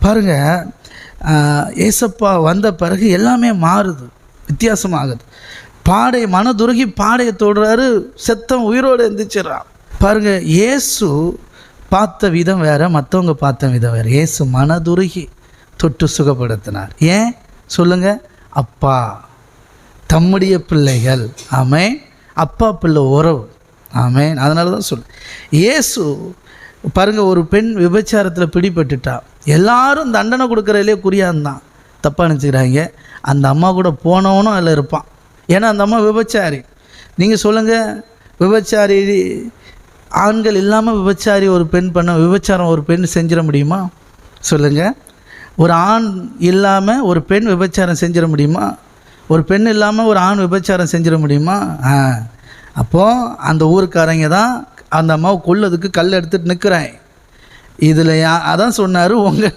பாருங்க. ஏசப்பா வந்த பிறகு எல்லாமே மாறுது. வித்தியாசமாகுது. பாடை மனதுருகி பாடையை தொடுறாரு. செத்தம் உயிரோடு எந்திரிச்சிடறான். பாருங்க இயேசு பார்த்த விதம் வேற மற்றவங்க பார்த்த விதம் வேற. இயேசு மனதுருகி தொட்டு சுகப்படுத்தினார். ஏன்? சொல்லுங்க. அப்பா தம்முடைய பிள்ளைகள். ஆமென். அப்பா பிள்ளை உறவு. ஆமேன். அதனால தான் சொல் இயேசு பாருங்க ஒரு பெண் விபச்சாரத்தில் பிடிபட்டுட்டா எல்லாரும் தண்டனை கொடுக்குறதுலே குறியான் தான் தப்பாக நினச்சிக்கிறாங்க. அந்த அம்மா கூட போனவனும் அதில் இருப்பான். ஏன்னா அந்த அம்மா விபச்சாரி. நீங்கள் சொல்லுங்கள் விபச்சாரி ஆண்கள் இல்லாமல் விபச்சாரி ஒரு பெண் பண்ண விபச்சாரம் ஒரு பெண் செஞ்சிட முடியுமா? சொல்லுங்கள் ஒரு ஆண் இல்லாமல் ஒரு பெண் விபச்சாரம் செஞ்சிட முடியுமா? ஒரு பெண் இல்லாமல் ஒரு ஆண் விபச்சாரம் செஞ்சிட முடியுமா? ஆ. அப்போது அந்த ஊருக்காரங்க தான் அந்த அம்மாவை கொல்லதுக்கு கல் எடுத்துகிட்டு நிற்கிறேன் இதில் அதான் சொன்னார் உங்கள்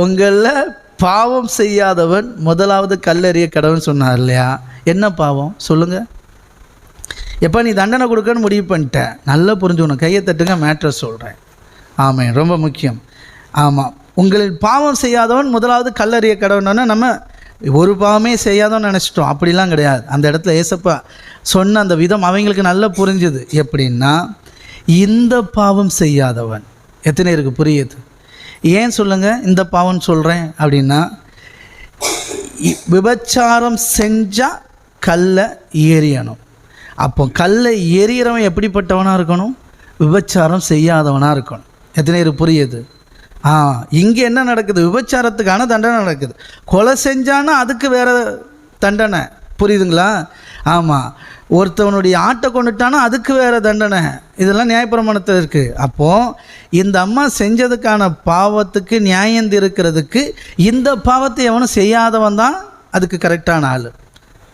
உங்களில் பாவம் செய்யாதவன் முதலாவது கல்லறிய கடவுன்னு சொன்னார் இல்லையா? என்ன பாவம்? சொல்லுங்கள் எப்போ நீ தண்டனை கொடுக்கன்னு முடிவு பண்ணிட்ட. நல்லா புரிஞ்சுக்கணும். கையை தட்டுங்க மேட்ரை சொல்கிறேன் ஆமாம் ரொம்ப முக்கியம். ஆமாம் உங்களில் பாவம் செய்யாதவன் முதலாவது கல்லறிய கடவுள்னா நம்ம ஒரு பாவமே செய்யாதவன் நினச்சிட்டோம். அப்படிலாம் கிடையாது. அந்த இடத்துல ஏசப்பா சொன்ன அந்த விதம் அவங்களுக்கு நல்லா புரிஞ்சுது. எப்படின்னா இந்த பாவம் செய்யாதவன். எத்தனை இருக்குது புரியுது. ஏன் சொல்லுங்கள் இந்த பாவம் சொல்கிறேன் அப்படின்னா விபச்சாரம் செஞ்சால் கல்லை ஏறியணும். அப்போ கல்லை எறிகிறவன் எப்படிப்பட்டவனாக இருக்கணும்? விபச்சாரம் செய்யாதவனாக இருக்கணும். எத்தனை பேர் புரியுது. ஆ இங்கே என்ன நடக்குது? விபச்சாரத்துக்கான தண்டனை நடக்குது. கொலை செஞ்சான்னா அதுக்கு வேற தண்டனை. புரியுதுங்களா? ஆமாம் ஒருத்தவனுடைய ஆட்டை கொண்டுட்டானா அதுக்கு வேறு தண்டனை. இதெல்லாம் நியாயப்பிரமாணத்தில் இருக்குது அப்போது இந்த அம்மா செஞ்சதுக்கான பாவத்துக்கு நியாயம் இருக்கிறதுக்கு இந்த பாவத்தை எவனும் செய்யாதவன் தான் அதுக்கு கரெக்டான ஆள்.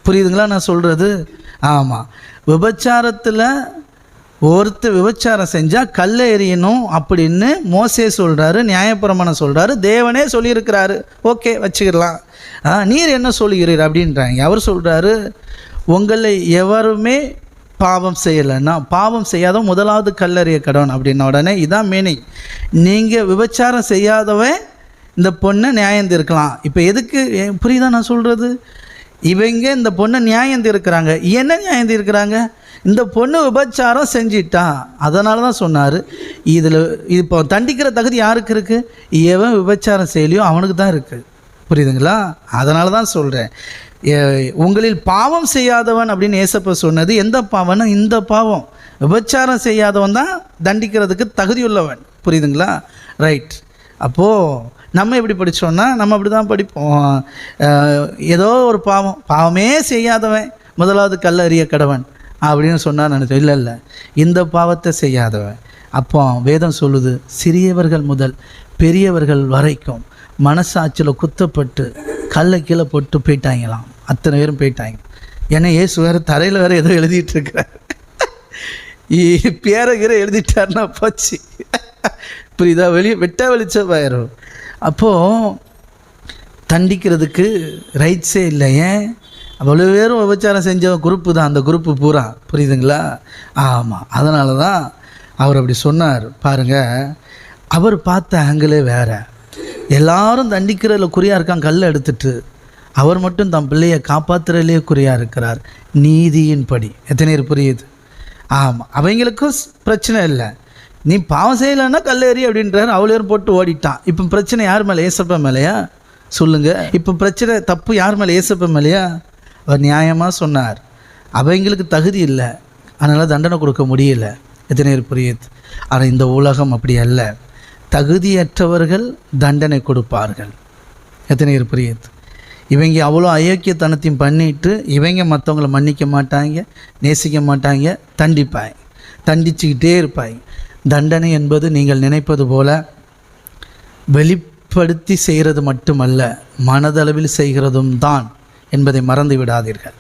புரியுதுங்களா நான் சொல்கிறது ஆமாம் விபச்சாரத்தில் ஒருத்தர் விபச்சாரம் செஞ்சால் கல் எறியணும் அப்படின்னு மோசே சொல்கிறாரு நியாயப்பிரமாணம் சொல்கிறாரு தேவனே சொல்லியிருக்கிறாரு. ஓகே வச்சுக்கிடலாம். ஆ நீர் என்ன சொல்லுகிறீர் அப்படின்றாங்க. அவர் சொல்கிறாரு உங்களை எவருமே பாவம் செய்யலைன்னா பாவம் செய்யாத முதலாவது கல்லறிய கடவுன் அப்படின்ன உடனே இதான் மீனிங் நீங்கள் விபச்சாரம் செய்யாதவன் இந்த பொண்ணை நியாயந்திருக்கலாம். இப்போ எதுக்கு புரியுதா நான் சொல்கிறது இவங்க இந்த பொண்ணை நியாயம் தீர்க்கிறாங்க. என்ன நியாயம் தீர்க்கிறாங்க? இந்த பொண்ணு விபச்சாரம் செஞ்சிட்டான் அதனால தான் சொன்னார். இதில் இப்போ தண்டிக்கிற தகுதி யாருக்கு இருக்குது எவன் விபச்சாரம் செய்யலையோ அவனுக்கு தான் இருக்குது புரியுதுங்களா? அதனால தான் சொல்கிறேன் உங்களில் பாவம் செய்யாதவன் அப்படின்னு ஏசப்ப சொன்னது எந்த பாவம்னா இந்த பாவம். விபச்சாரம் செய்யாதவன் தான் தண்டிக்கிறதுக்கு தகுதியுள்ளவன். புரியுதுங்களா? ரைட் அப்போது நம்ம எப்படி படித்தோம்னா நம்ம அப்படி தான் படிப்போம் ஏதோ ஒரு பாவம். பாவமே செய்யாதவன் முதலாவது கல்லறிய கடவன் அப்படின்னு சொன்னால் நினச்சோம். இல்லை இல்லை. இந்த பாவத்தை செய்யாதவன். அப்போ வேதம் சொல்லுது சிறியவர்கள் முதல் பெரியவர்கள் வரைக்கும் மனசாட்சியில் குத்தப்பட்டு கல்லை கீழே போட்டு போயிட்டாங்களாம். அத்தனை பேரும் போயிட்டாங்க. ஏன்னா ஏசு வேறு தரையில் வேறு ஏதோ எழுதிட்டு இருக்கிறார். பேரகிற எழுதிட்டாருன்னா போச்சு. புரியுதா? வெளியே வெட்ட வெளிச்சமாயிரும் அப்போது தண்டிக்கிறதுக்கு ரைட்ஸே இல்லை ஏன்? அவ்வளோ பேரும் விபச்சாரம் செஞ்ச குரூப்பு தான் அந்த குரூப்பு பூரா. புரியுதுங்களா? ஆமாம் அதனால தான் அவர் அப்படி சொன்னார். பாருங்கள் அவர் பார்த்த ஆங்கிளே வேற. எல்லாரும் தண்டிக்கிறதுல குறியாக இருக்கான் கல்லை எடுத்துட்டு. அவர் மட்டும் தன் பிள்ளையை காப்பாற்றுறதுலே குறியாக இருக்கிறார். நீதியின்படி. எத்தனை பேர் புரியுது? ஆமாம் அவங்களுக்கும் பிரச்சனை இல்லை. நீ பாவம் செய்யலைன்னா கல்லேறி அப்படின்றாரு. அவ்வளோ போட்டு ஓடிட்டான் இப்போ பிரச்சனை யார் மேலே? ஏசப்ப மேலேயா? சொல்லுங்க. இப்போ பிரச்சனை தப்பு யார் மேலே? ஏசப்ப மேலேயா? அவர் நியாயமாக சொன்னார். அவங்களுக்கு தகுதி இல்லை. அதனால் தண்டனை கொடுக்க முடியல. எத்தனை பேர் புரியுது? ஆனால் இந்த உலகம் அப்படி அல்ல. தகுதியற்றவர்கள் தண்டனை கொடுப்பார்கள். எத்தனை பேர் புரியுது? இவங்க அவ்வளோ அயோக்கியத்தனத்தையும் பண்ணிட்டு இவங்க மற்றவங்கள மன்னிக்க மாட்டாங்க நேசிக்க மாட்டாங்க தண்டிப்பாய் தண்டிச்சுக்கிட்டே இருப்பாய் தண்டனை என்பது நீங்கள் நினைப்பது போல வெளிப்படுத்தி செய்கிறது மட்டுமல்ல மனதளவில் செய்கிறதும் தான் என்பதை மறந்து விடாதீர்கள்.